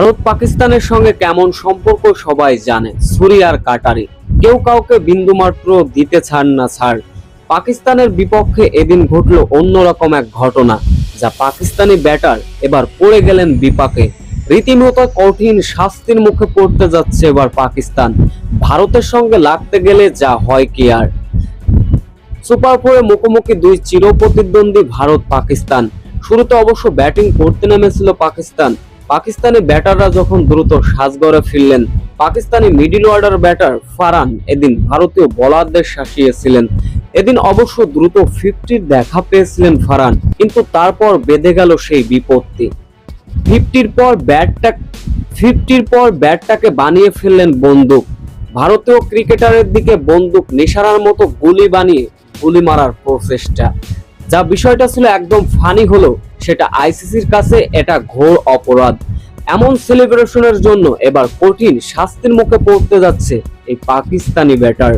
ভারত পাকিস্তানের সঙ্গে কেমন সম্পর্ক সবাই জানে। ছুরি আর কাটারি। কেউ কাউকে বিন্দুমাত্র দিতে ছাড় না ছাড়। পাকিস্তানের বিপক্ষে এদিন ঘটল অন্যরকম এক ঘটনা, যা পাকিস্তানি ব্যাটার এবার পড়ে গেলেন বিপাকে। রীতিমতো কঠিন শাস্তির মুখে পড়তে যাচ্ছে এবার পাকিস্তান। ভারতের সঙ্গে লাগতে গেলে যা হয় কি আর। সুপার ফোরে মুখোমুখি দুই চিরপ্রতিদ্বন্দ্বী ভারত পাকিস্তান শুরুতে অবশ্য ব্যাটিং করতে নেমেছিল পাকিস্তান পাকিস্তানি ব্যাটাররা যখন দ্রুত সাজগড়ে ফিরলেন, Pakistani middle order batter Farhan এদিন ভারতীয় বোলারদের শাসিয়েছিলেন। এদিন অবশ্য দ্রুত ফিফটির দেখা পেয়েছিলেন ফারান কিন্তু তারপর বেঁধে গেল সেই বিপত্তি। ফিফটির পর ব্যাটটা ফিফটির পর ব্যাটটাকে বানিয়ে ফেললেন বন্দুক। ভারতীয় ক্রিকেটারের দিকে বন্দুক নেশারার মতো গুলি বানিয়ে গুলি মারার প্রচেষ্টা। যা বিষয়টা ছিল একদম ফানি হলো সেটা আইসিসির কাছে এটা ঘোর অপরাধ। এমন সেলিব্রেশনের জন্য এবার কঠিন শাস্তির মুখে পড়তে যাচ্ছে এই পাকিস্তানি ব্যাটার।